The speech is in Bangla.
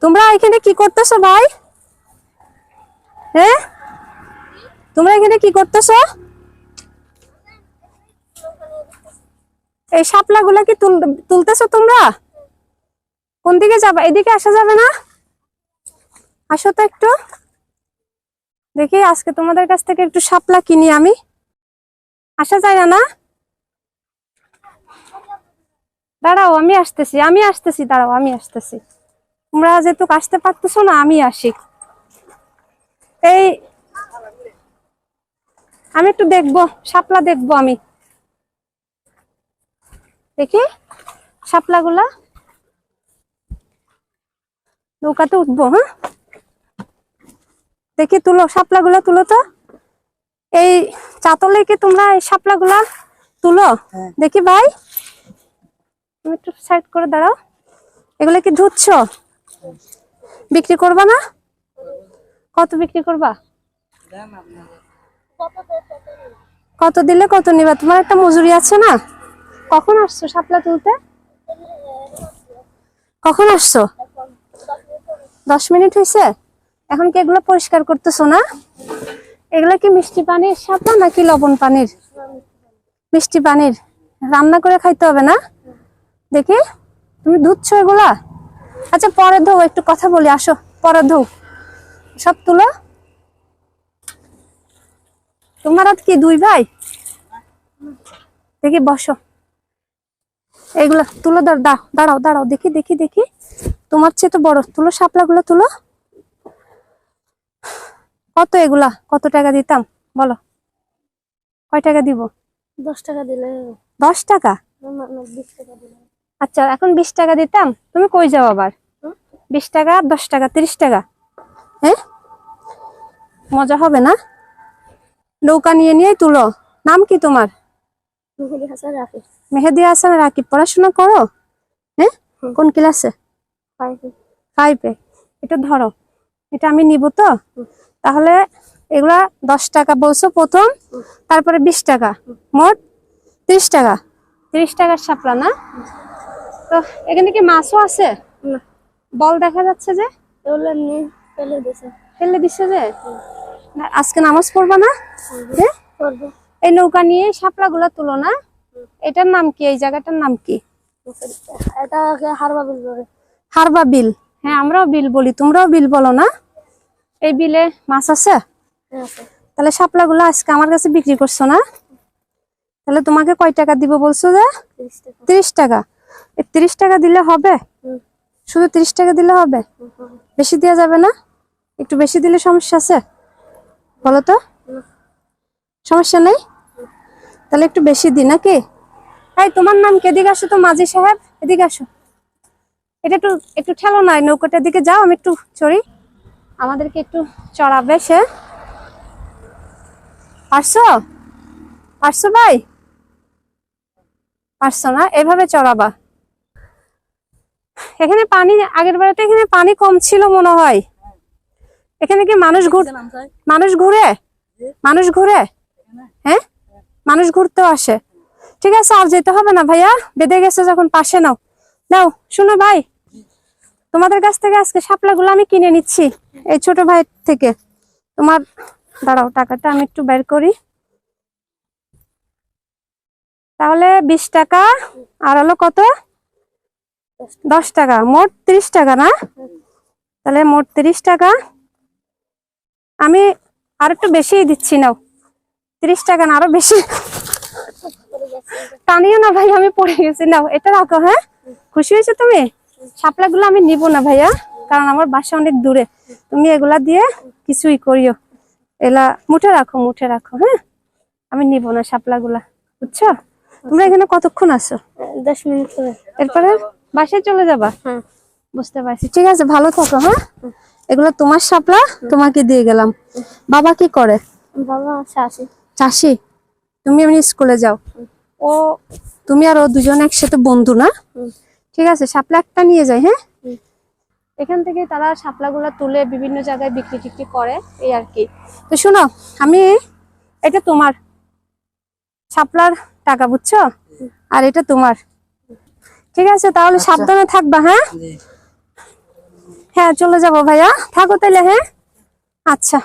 তোমরা এখানে কি করতেছো ভাই? হ্যাঁ? তোমরা এখানে কি করতেছো? এই শাপলা গুলা কি তুল- তুলতেছো তোমরা? কোন দিকে যাবা? এদিকে আসা যাবে না? আসো তো একটু। দেখি আজকে তোমাদের কাছ থেকে একটু শাপলা কিনি আমি। আসা যায় না? দাঁড়াও, আমি আসতেছি আমি আসতেছি, দাঁড়াও, আমি আসতেছি। তোমরা যেহেতু আসতে পারতেছো না আমি আসি। এই আমি একটু দেখব শাপলা দেখব আমি। দেখি শাপলা গুলা নৌকাতে উঠবো হ্যাঁ? দেখি তুলো শাপলা গুলা তুলো তো। এই চাতলে কি তোমরা এই শাপলা গুলা তুলো দেখি ভাই তুমি একটু সাইড করে দাঁড়াও। এগুলো কি ধুচ্ছ? বিক্রি করবা না? কত বিক্রি করবা? কত দিলে কত নিবা? তোমার একটা মজুরি আছে না? কখন আসছো শাপলা তুলতে? কখন আসছো? দশ মিনিট হয়েছে এখন কি এগুলো পরিষ্কার করতেছো না? এগুলো কি মিষ্টি পানির শাপলা নাকি লবণ পানির? মিষ্টি পানির। রান্না করে খাইতে হবে না? দেখি। তুমি ধুচ্ছ এগুলা? আচ্ছা পরে ধো একটু কথা বলি আসো পরে ধো সব তুলো। তোমার কি দুই ভাই? দেখি বসো। এইগুলা তুলো দাঁড় দাঁড়াও দাঁড়াও দেখি দেখি দেখি। তোমার চেয়ে তো বড়। তুলো শাপলা গুলো তুলো। কত এগুলা? কত টাকা দিতাম? বলো। কয় টাকা দিব? দশ টাকা দিলে দশ টাকা? আচ্ছা এখন বিশ টাকা দিতাম তুমি কই যাও আবার? বিশ টাকা দশ টাকা তিরিশ টাকা। হ্যাঁ? মজা হবে না? নৌকা নিয়ে নিয়ে তুলো। নাম কি তোমার? মেহেদি হাসান রাকিব পড়াশোনা করো? হ্যাঁ? কোন ক্লাসে? ফাইভে এটা ধরো। এটা আমি নিব তো? তাহলে এগুলা দশ টাকা বলছো প্রথম তারপরে বিশ টাকা। মোট ত্রিশ টাকা। ত্রিশ টাকার শাপলা না? তো এখানে কি মাছও আছে? বল দেখা যাচ্ছে যে? ফেলে দিছে। ফেলে দিচ্ছে যে? আজকে নামাজ পড়বা না? এই নৌকা নিয়ে শাপলা গুলা তুলো না? এটার নাম কি? এই জায়গাটার নাম কি? বিল হারবা বিল। হ্যাঁ আমরাও বিল বলি। তোমরাও বিল বলো না? এই বিলে মাছ আছে? হ্যাঁ, তাহলে শাপলা গুলো আজকে আমার কাছে বিক্রি করছ না? তাহলে তোমাকে কয় টাকা দিব বলছো যে? তিরিশ টাকা। তিরিশ টাকা দিলে হবে? শুধু তিরিশ টাকা দিলে হবে। বেশি দেওয়া যাবে না? একটু বেশি দিলে সমস্যা আছে? বলো তো। সমস্যা নেই? তাহলে একটু বেশি দি নাকি? এই তোমার নাম কে? এদিকে আসো তো মাঝি সাহেব। এদিকে আসো। এটা একটু একটু ঠেলো নাই নৌকাটার দিকে যাও আমি একটু চড়ি। আমাদেরকে একটু চড়াবে সে। পারছ পারছ ভাই? পারছ না? এভাবে চড়াবা। এখানে পানি আগের বারে তো এখানে পানি কম ছিল মনে হয়। এখানে কি মানুষ ঘুর মানুষ ঘুরে? মানুষ ঘুরে? হ্যাঁ? মানুষ ঘুরতেও আসে। ঠিক আছে আর যেতে হবে না ভাইয়া। বেঁধে গেছে যখন পাশে নাও। নাও শুনো ভাই। তোমাদের কাছ থেকে আজকে শাপলা গুলো আমি কিনে নিচ্ছি এই ছোট ভাই থেকে। তোমার দাঁড়াও টাকাটা আমি একটু বের করি। তাহলে বিশ টাকা আর হলো কত? দশ টাকা মোট তিরিশ টাকা না? তাহলে মোট তিরিশ টাকা। আমি আর একটু বেশি দিচ্ছি নাও। তিরিশ টাকা না আরও বেশি। টানিও না ভাই আমি পড়ে গেছি। নাও এটা রাখো হ্যাঁ? খুশি হয়েছো তুমি? শাপলা গুলো আমি নিব না ভাইয়া কারণ আমার বাসা অনেক দূরে। তুমি এগুলা দিয়ে কিছুই করিও। এলা মুঠে রাখো মুঠে রাখো হ্যাঁ? আমি নিব না শাপলা গুলা বুঝছ? তোমরা এখানে কতক্ষণ আছো? দশ মিনিট এরপরে? বাসায় চলে যাবা? হ্যাঁ বুঝতে পারছি। ঠিক আছে ভালো থাকো হ্যাঁ? এগুলো তোমার সাপলা তোমাকে দিয়ে গেলাম। বাবা কি করে? বাবা আসি চাষি? তুমি এমনি স্কুলে যাও। ও তুমি আর ও দুজন একসাথে বন্ধু না? ঠিক আছে শাপলা একটা নিয়ে যাই হ্যাঁ? এখান থেকে তারা শাপলাগুলো তুলে বিভিন্ন জায়গায় বিক্রি টিক্রি করে এই আর কি। তো শোনো আমি এটা তোমার। শাপলার টাকা বুঝছ? আর এটা তোমার। ঠিক আছে? তাহলে সাবধানে থাকবা হ্যাঁ? হ্যাঁ চলে যাব ভাইয়া। থাকো তাহলে হ্যাঁ? আচ্ছা।